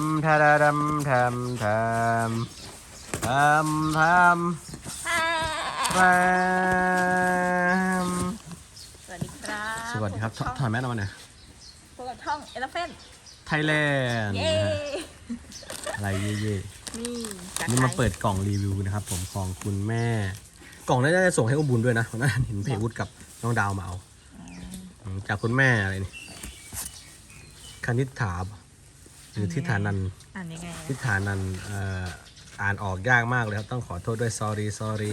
ำทาดำทำทำทำทำทำสวัสดีครับสวัสดีครับถถอยแม่นมาหน่อยพวกบท่องเอลเฟนไทยแลนด์เย้อะไรเย่นี่จากๆนี่มาไทยเปิดกล่องรีวิวนะครับ ผมของคุณแม่ กล่องน่าจะส่งให้อุ้มบุญด้วยนะวันนั้นเห็นเพจวุฒิกับน้องดาวมาเอาอืมจากคุณแม่อะไรนี่คณิษฐา หรือทิฏฐานันท์อ่านยังไงทิฏฐานันท์เอ่ออ่านออกยากมากเลยครับ ต้องขอโทษด้วย sorry sorry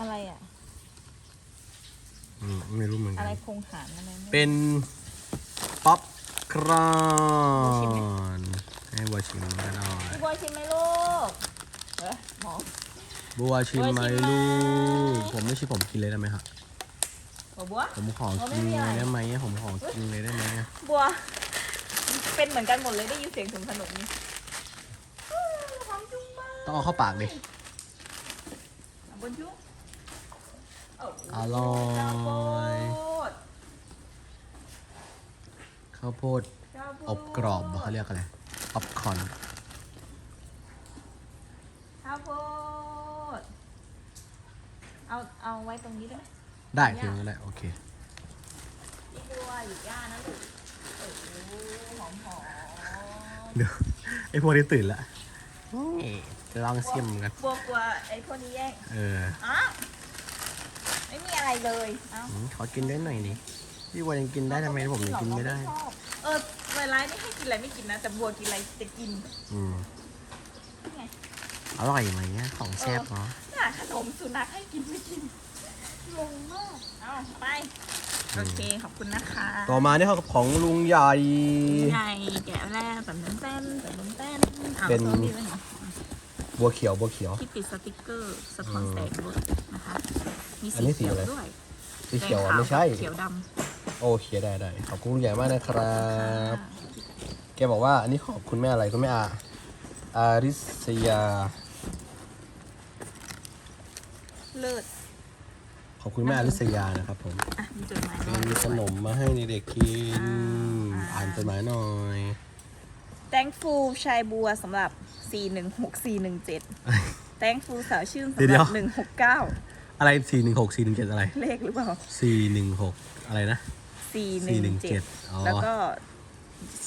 อะไรอะ อืมไม่รู้เหมือนกัอะน ไรโครงหารอะไรไม่ เป็นป๊อปครอชิมไหมนให้บัวชิมกันหน่อยพี่บัวชิมไหมลูกเฮ้ยหมอ บัวชิมไหมบัวชิมไหม ลูกผมไม่ชิมผมกินเลยได้ไหมครับ บัวบัวผมขอบัวไม่กินมีเลอะไรยได้ไหมผมขอกินเลยได้ไหมบัว เป็นเหมือนกันหมดเลยได้ยินเสียงถึงขนมนี่อื้อหอมจุ๊บมากต้องเอาเข้าปากดิอะบนชุบโอโหร่อข้าวโพยดข้าวโพดข้าวโพดอบกรอบเหรอเขาเรียกอะไรป๊อปคอร์นข้าวโพดเอาเอาไว้ตรงนี้ได้ไหมได้ถึงได้โอเค พี่บัวอยู่ย่านะลูก โอ้โหหอมหอมเดี๋ยวไอพวกนี้ตื่นละนี่จะลองชิมกันบัวกลัวไอ้พวกนี้แย่งเอออ้าวไม่มีอะไรเลยเอ้าอืมขอกินด้วยหน่อยดิพี่บัวยังกินได้ทำไมผมยังกินไม่ได้ชอบเออเวลานี่ให้กินอะไรไม่กินนะ แต่บัวกินอะไรจะกิน อืมนี่ไง อร่อยไหมเนี่ยของแซ่บเนาะ น่าขนมสุนัขให้กินไม่กินงงมากเอาไป โอเคขอบคุณนะคะต่อมาเนี่ยเขากับของลุงใหญ่ไงแกะแรกแบบนั้นแป้นแบบนั้นแป้นอาเป็น ตัวนี้ไว้หน่อยบัวเขียวบัวเขียว ที่ติดสติกเกอร์สะท้อนแสงด้วยนะคะ มีอันสีนี้สีเขียวอะไร ด้วยสีเขียวอะแดงขาวไม่ใช่ เขียวดโอเคได้ได้ขอบคุณลุงใหญ่มากนะครัำบ แกบอกว่าอันนี้ขอบคุณแม่อะไรคุณแม่อาอาริสยา เลิศ ขอบคุณแม่อาริสยานะครับผมอะมีจดหมายมีขนมมาให้เด็กๆกินอ่าอ่านจดหมายหน่อย thankful ชายบัวสำหรับ 416417 thankful สาวชื่นสำเดี๋หยรัวบอะไรสี่หนึ่งหกสี่หนึ่งเจ็ดอะไร169เลขหรือเปล่า สี่หนึ่งหกอะไรนะ 417 อ๋อแล้วก็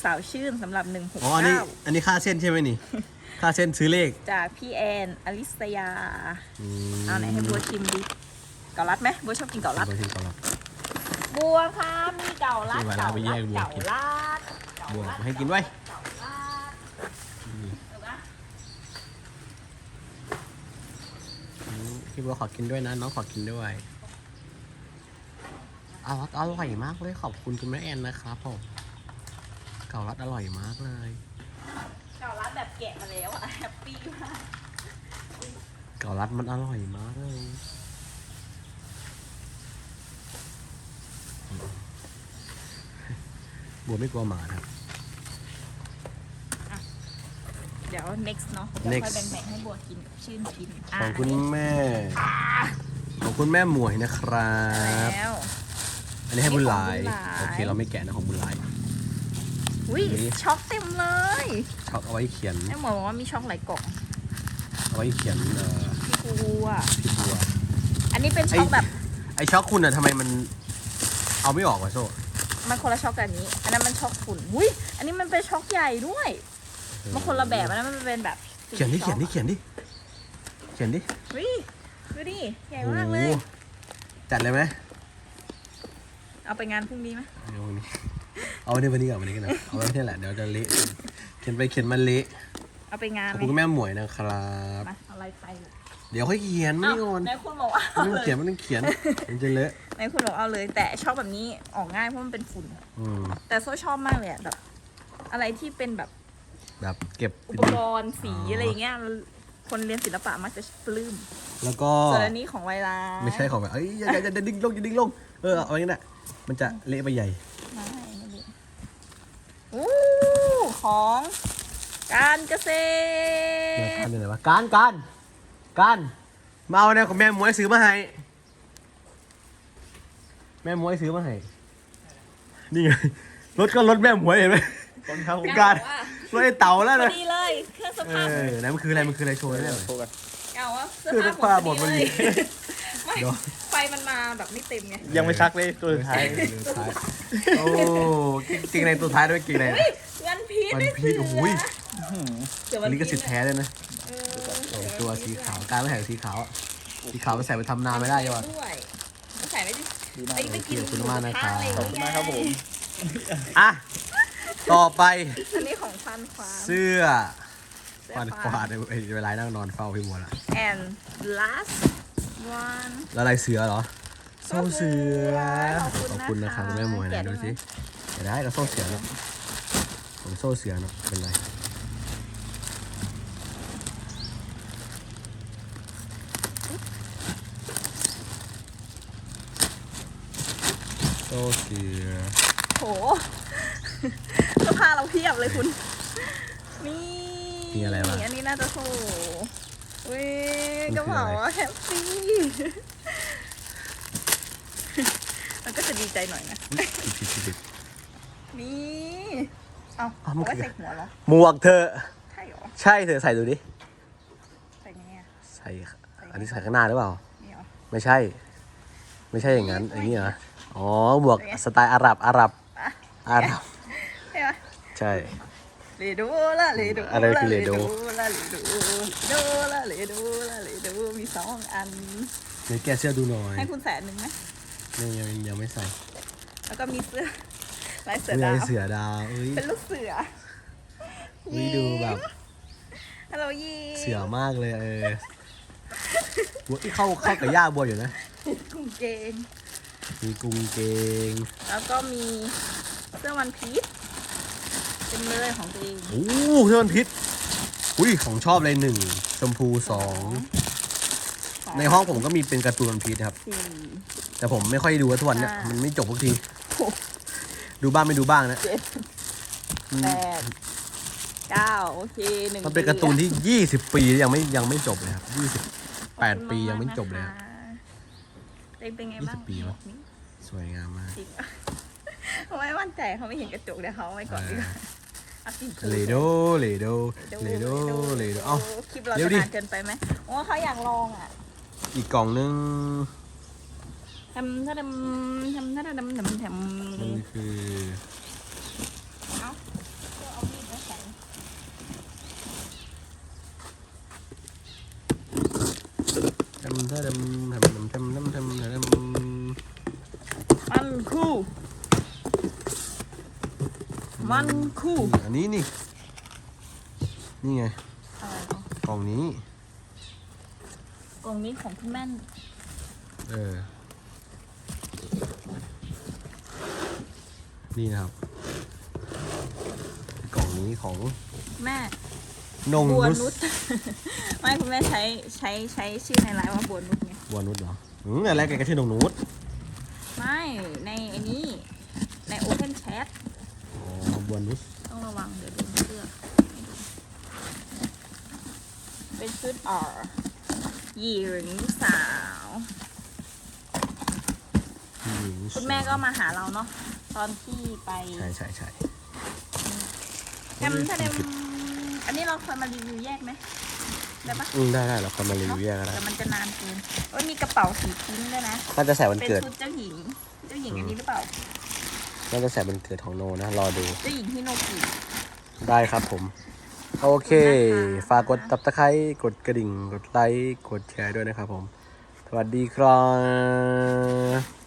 สาวชื่นสำหรับ อ๋ออันนี้169 อันนี้ค่าเส้นใช่ไหมนี่ ค่าเส้นซื้อเลขจากพี่แอนอลิสยา อืมเอาไหนให้บัวชิมดิ เกาลัดไหมบัวชอบกินเกาลัดบัวชิมก่อนละบัวค่ะมีเกาลัดนี่เวลาเกาไปแยลัดกบัวเกากินลัดเกาบัวลัดให้กินไว้เกาลัดเอาปะอืมพี่บัวขอกินด้วยนะ น้องขอกินด้วยอร่อยอร่อยมากเลยขอบคุณคุณแม่แอนนะครับผมเกาลัดอร่อยมากเลย เกาลัดแบบแกะมาแล้วอะแฮปปี้มากเกาลัดมันอร่อยมากเลย บัวไม่กลัวหมานะครับ เดี๋ยว next เนาะเดี๋ยวค่อย Next แบ่งๆให้บัวกินกับชื่นกินขอบคุณนนี้แม่ ของคุณแม่หมวยนะครับ แล้ว อันนี้ให้บุญหลายอันนี้ของบุญหลาย โอเคเราไม่แกะนะของบุญหลาย อุ้ยนี่ ช็อกเต็มเลยช็อกเอาไว้เขียน ไอ้หมอบอกว่ามีช็อกหลายกล่องเอาไว้เขียนเอ่อพี่กูอะพี่บัว อันนี้เป็นช็อกไอ้แบบไอช็อกคุณอะทำไมมัน เอาไม่ออกวะโซ่ มันคนละช็อกกับอันนี้ อันนั้นมันช็อกฝุ่นอุ้ยอันนี้มันเป็นช็อกใหญ่ด้วยมันคนละแบบอันนั้นมันเป็นแบบสีเขียนดิช็เขียอนกดิเขียนดิเขียนดิอุ้ยดูดิใหญ่โอ้มากโหเลย จัดเลยไหมเอาไปงานพรุ่งนี้ไหมเอาวันนี้เอาวันนี้วันนี้ก่อนวันนี้กันนะเอาไว้ที่แหละเดี๋ยวจะเละเขียนไปเขียนมาเละ เอาไปงานขอบไหมคุณคุณแม่หมวยนะครับ มาเอาอะไรไปเดี๋ยวค่อยเขียนไม่อ้าวโอนไหนคุณบอกว่าเอาไม่ต้องเลยเขียนไม่ต้องเขียนมันจะเลอะไหนคุณบอกเอาเลย แต่ช็อกแบบนี้ออกง่ายเพราะมันเป็นฝุ่น อืมแต่โซ่ชอบมากเลยอะแบบ อะไรที่เป็นแบบแบบเก็บอุปกรณ์สีอะไรอย่างเงี้ยคนเรียนศิลปะมักจะปลื้มแล้วก็ ส่วนอันนี้ของไวลาไม่ใช่ของแบบเอ้ยอย่าอย่าอย่าดึงลงอย่าดึงลง เออ เอาไว้งั้นแหละมันจะเละไปใหญ่ ไม่ไม่ดีอู้ของ การเกษเดี๋ยวตรทำยังไงวะการการการมาเอาเนี่ยของแม่หมวยซื้อมาให้ แม่หมวยซื้อมาให้ นี่ไง รถก็รถแม่หมวยเห็นไหมของทางของการบอกว่ารถไอ้เต่าแล้วพอนะดีเลยเครื่องสเอภาพอไหนมันคืออะไร มันคืออะไรโชว์ได้ไหม โฟกัสเอาว่าเสื้คืออเสื้อผ้าผ้าหหมมดดพพออดีดีเลยไม่เดี๋ยว ไฟมันมาแบบไม่เต็มไงยังไม่ชักเลยตัวสุดท้าย โอ้จริงในตัวท้ายด้วยจริงในวันพีช วันได้พีชโอ้โหยเสืออัวันนนี้พีก็ชสิทธิ์แท้เลยนะเออโอ้ตัวสีขาวการไม่ใส่สีขาวอะสีขาวไปใส่ไปทำนาไม่ได้ใช่ปะด้วยไม่ใส่ไม่ได้ดีมากไปไปกินขอบคุณมากนะครับขอบคุณมากครับผมอะ ต่อไปอันนี้ของฟันควานเสื้อเสื้ฟันควาดเวลานั่งนอนเฝ้าพี่บัวละแอน last one แล้วลายเสือเหรอโซ่เสือขอบคุณขอบคุณนะครับนะคะคุณแม่หมวยแกะนะได้ดูไหมสิเดี๋ยวได้ก็โซ่เสือเนาะ ผมโซ่เสือเนาะเป็นไรโซ่เสือโหเสื้อผ้าเราเพียบเลยคุณ นี่มีอะไรบ้างอันนี้น่าจะโถเว้ยกระเป๋าแฮปปี้มันก็จะดีใจหน่อยนะผิดผิดผิดผิดนี่ เอาอ้าวเอามันไว้คือ ใส่หัวเหรอ หมวกเธอใช่เหรอ ใช่เธอใส่ดูดิ ใส่ไงอะ ใส่อันนี้ใส่ข้างหน้าหรือเปล่า นี่เหรอ ไม่ใช่ ไม่ใช่อย่างนั้นอย่างนี้เหรออ๋อหมวกเป็นไงสไตล์อาหรับอาหรับอะอาหรับใช่ไหมใช่ เลดูละเลดูอะไรคือเลดู ละเลดูดูละเลดูละเลดูมีสองอัน เดี๋ยวแกะเสื้อดูหน่อยให้คุณแสนหนึ่งไหมยังยังยังไม่ใส่ แล้วก็มีเสื้อ ลายเสือไม่ดาใช่วเสือดาวเอ้ยเป็นลูกเสือวิดูแบบฮัลโหลยีเสือมากเลยเออบัวที่เข้าเข้ากับย่าบัวอยู่นะกางเกงมีกรุงเกง แล้วก็มีเสื้อวันพีชเป็นเลยของตัวเองโอ้เสื้อมันพิษอุ้ยของชอบเลยหนึ่งชมพูสองในห้องผมก็มีเป็นการ์ตูนวันพีชนะครับสี่แต่ผมไม่ค่อยดูว่าทุกวันเนี่ยห้ามัมันไม่จบทุกทีหก ดูบ้างไม่ดูบ้างนะเจ็ดแปดเก้าโอเคหนึ่งมันเป็นการ์ตูนที่ 20 ปียังไม่ยังไม่จบเลยครับ 28 ปียังไม่จบเลยครับ เต็มเป็นไงบ้าง20ปีวะนี่สวยงามมากจริงอะเขาไม่มั่นใจเขาไม่เห็นกระจกเดี๋ยวเขาเอาไว้ก่อนดีกว่าเอากินคืนเลโดเลโดเลโดเลโดเอ้า คลิปเราเดี๋จะยวดิ นานเกินไปไหมโอ้เขาอยากลองอะอีกกล่องนึง ทำท่าดำทำท่าดำทำทำอันนี้คือทำท่าดำทำทำทำทำทำทำมันคู่ มันคู่ อันนี้นี่ นี่ไงกล่องนี้ กล่องนี้ของพี่แม่น เออ นี่นะครับ กล่องนี้ของแม่นงบัวนุนุชชไม่คุณแม่ใช้ใช้ใช้ชื่อในไลน์ว่าบัวนุชไงบัวนุชเหรออืมอะไรกันก็ชื่อนงนุชไม่ในไอ้นี้ใน Open Chat อ๋อบัวนุชต้องระวังเดี๋ยวโดนเสื้อให้ดูเป็นชุดอ่อหญิงสาวผู้หญิงคุณแม่ก็มาหาเราเนาะ ตอนที่ไปใช่ใช่ใช่แทมถ้าเดมอันนี้เราเคยมารีวิวแยกไหมได้ปะอืมได้ได้เราคนมารีวิวแยกก็ได้แต่มันจะนานเกินโอ้ยมีกระเป๋าสีพิงค์ด้วยนะน่าจะใส่วันเป็นเกิดชุดเจ้าหญิง เจ้าหญิงอันนี้หรือเปล่า น่าจะใส่วันเกิดของโนนะรอดูเจ้าหญิงที่โนกิ ได้ครับผม โอเค ขอบคุณนะคะ ฝากกดตับตะไคร้กดกระดิ่ง กดไลค์ กดแชร์ด้วยนะครับผม สวัสดีครับ